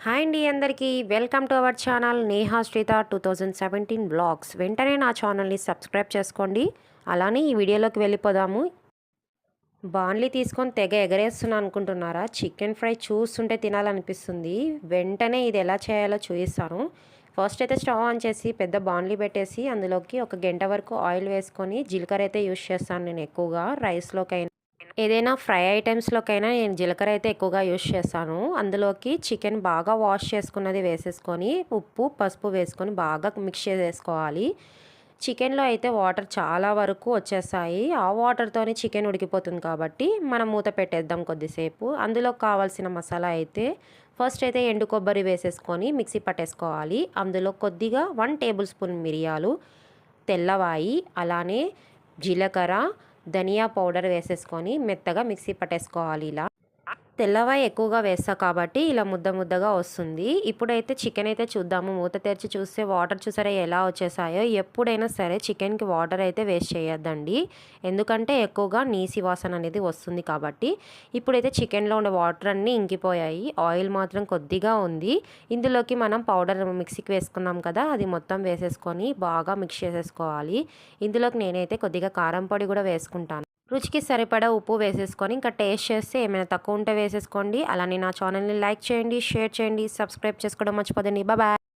Hi అండి అందరికీ. Welcome to our channel Neha Sritha two thousand seventeen blogs. వెంటనే నా ఛానల్ని సబ్స్క్రైబ్ చేసుకోండి. అలానే ఈ వీడియోలోకి వెళ్ళిపోదాము. బాన్లీ తీసుకొని తెగ ఎగరేస్తున్నాను అనుకుంటున్నారా? చికెన్ ఫ్రై చూస్తుంటే తినాలనిపిస్తుంది. వెంటనే ఇది ఎలా చేయాలో చూపిస్తాను. ఫస్ట్ అయితే స్టవ్ ఆన్ చేసి పెద్ద బాన్లీ పెట్టేసి అందులోకి ఒక గంట వరకు ఆయిల్ వేసుకొని జీలకర్ర అయితే యూస్ చేస్తాను నేను ఎక్కువగా. రైస్లోకైనా ఏదైనా ఫ్రై ఐటమ్స్లోకైనా నేను జీలకర్ర అయితే ఎక్కువగా యూస్ చేస్తాను. అందులోకి చికెన్ బాగా వాష్ చేసుకున్నది వేసేసుకొని ఉప్పు పసుపు వేసుకొని బాగా మిక్స్ చేసేసుకోవాలి. చికెన్లో అయితే వాటర్ చాలా వరకు వచ్చేస్తాయి. ఆ వాటర్తోనే చికెన్ ఉడికిపోతుంది కాబట్టి మనం మూత పెట్టేద్దాం కొద్దిసేపు. అందులో కావాల్సిన మసాలా అయితే ఫస్ట్ అయితే ఎండు కొబ్బరి వేసేసుకొని మిక్సీ పట్టేసుకోవాలి. అందులో కొద్దిగా వన్ టేబుల్ స్పూన్ మిరియాలు తెల్లవాయి అలానే జీలకర్ర ధనియా పౌడర్ వేసేసుకొని మెత్తగా మిక్సీ పట్టేసుకోవాలి ఇలా. తెల్లవాయి ఎక్కువగా వేస్తా కాబట్టి ఇలా ముద్ద ముద్దగా వస్తుంది. ఇప్పుడైతే చికెన్ అయితే చూద్దాము. మూత తెరిచి చూస్తే వాటర్ చూసారా ఎలా వచ్చేసాయో. ఎప్పుడైనా సరే చికెన్కి వాటర్ అయితే వేస్ట్ చేయొద్దండి. ఎందుకంటే ఎక్కువగా నీసి వాసన అనేది వస్తుంది కాబట్టి. ఇప్పుడైతే చికెన్లో ఉండే వాటర్ అన్నీ ఇంకిపోయాయి. ఆయిల్ మాత్రం కొద్దిగా ఉంది. ఇందులోకి మనం పౌడర్ మిక్సీకి వేసుకున్నాం కదా అది మొత్తం వేసేసుకొని బాగా మిక్స్ చేసేసుకోవాలి. ఇందులోకి నేనైతే కొద్దిగా కారం పొడి కూడా వేసుకుంటాను. రుచికి సరిపడా ఉప్పు వేసేసుకొని ఇంకా టేస్ట్ చేస్తే ఏమైనా తక్కువ ఉంటే వేసేసుకోండి. అలానే నా ఛానల్ని లైక్ చేయండి షేర్ చేయండి సబ్స్క్రైబ్ చేసుకోవడం మర్చిపోదండి బాయ్.